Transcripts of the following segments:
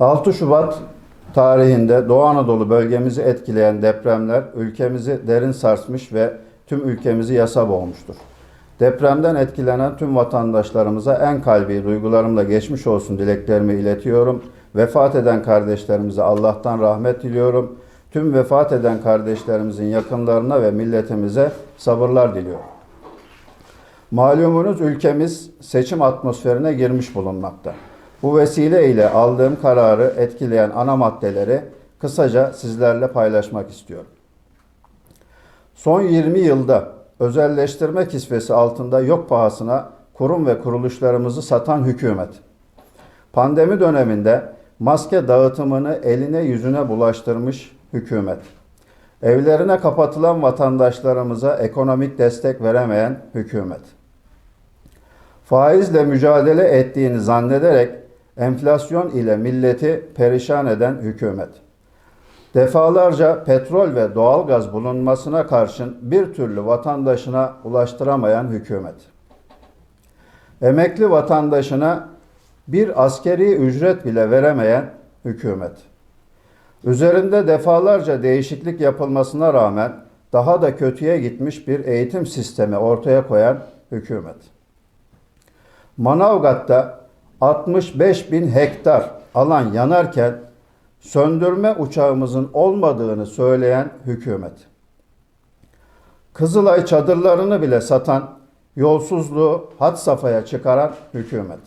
6 Şubat tarihinde Doğu Anadolu bölgemizi etkileyen depremler ülkemizi derin sarsmış ve tüm ülkemizi yasa boğmuştur. Depremden etkilenen tüm vatandaşlarımıza en kalbi duygularımla geçmiş olsun dileklerimi iletiyorum. Vefat eden kardeşlerimize Allah'tan rahmet diliyorum. Tüm vefat eden kardeşlerimizin yakınlarına ve milletimize sabırlar diliyorum. Malumunuz ülkemiz seçim atmosferine girmiş bulunmakta. Bu vesile ile aldığım kararı etkileyen ana maddeleri kısaca sizlerle paylaşmak istiyorum. Son 20 yılda özelleştirme kisvesi altında yok pahasına kurum ve kuruluşlarımızı satan hükümet. Pandemi döneminde maske dağıtımını eline yüzüne bulaştırmış hükümet. Evlerine kapatılan vatandaşlarımıza ekonomik destek veremeyen hükümet. Faizle mücadele ettiğini zannederek enflasyon ile milleti perişan eden hükümet. Defalarca petrol ve doğalgaz bulunmasına karşın bir türlü vatandaşına ulaştıramayan hükümet. Emekli vatandaşına bir askeri ücret bile veremeyen hükümet. Üzerinde defalarca değişiklik yapılmasına rağmen daha da kötüye gitmiş bir eğitim sistemi ortaya koyan hükümet. Manavgat'ta 65 bin hektar alan yanarken söndürme uçağımızın olmadığını söyleyen hükümet. Kızılay çadırlarını bile satan, yolsuzluğu had safhaya çıkaran hükümet.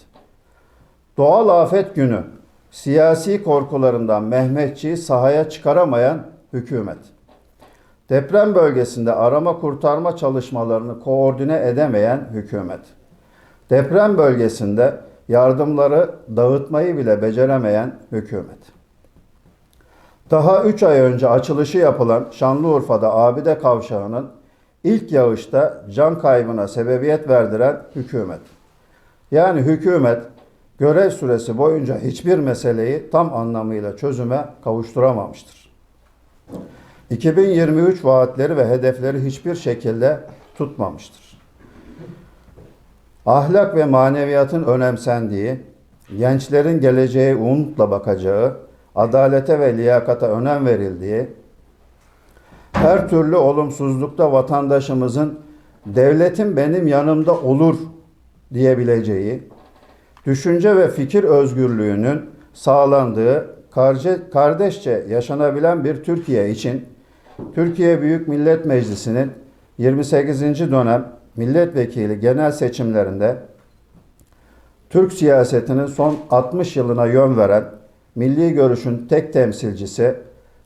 Doğal afet günü siyasi korkularından Mehmetçiği sahaya çıkaramayan hükümet. Deprem bölgesinde arama kurtarma çalışmalarını koordine edemeyen hükümet. Deprem bölgesinde yardımları dağıtmayı bile beceremeyen hükümet. Daha 3 ay önce açılışı yapılan Şanlıurfa'da Abide Kavşağı'nın ilk yağışta can kaybına sebebiyet verdiren hükümet. Yani hükümet görev süresi boyunca hiçbir meseleyi tam anlamıyla çözüme kavuşturamamıştır. 2023 vaatleri ve hedefleri hiçbir şekilde tutmamıştır. Ahlak ve maneviyatın önemsendiği, gençlerin geleceğe umutla bakacağı, adalete ve liyakata önem verildiği, her türlü olumsuzlukta vatandaşımızın devletim benim yanımda olur diyebileceği, düşünce ve fikir özgürlüğünün sağlandığı kardeşçe yaşanabilen bir Türkiye için Türkiye Büyük Millet Meclisi'nin 28. dönem milletvekili genel seçimlerinde Türk siyasetinin son 60 yılına yön veren milli görüşün tek temsilcisi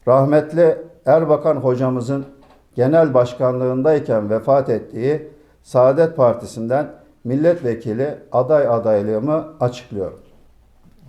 rahmetli Erbakan hocamızın genel başkanlığındayken vefat ettiği Saadet Partisi'nden milletvekili aday adaylığımı açıklıyorum.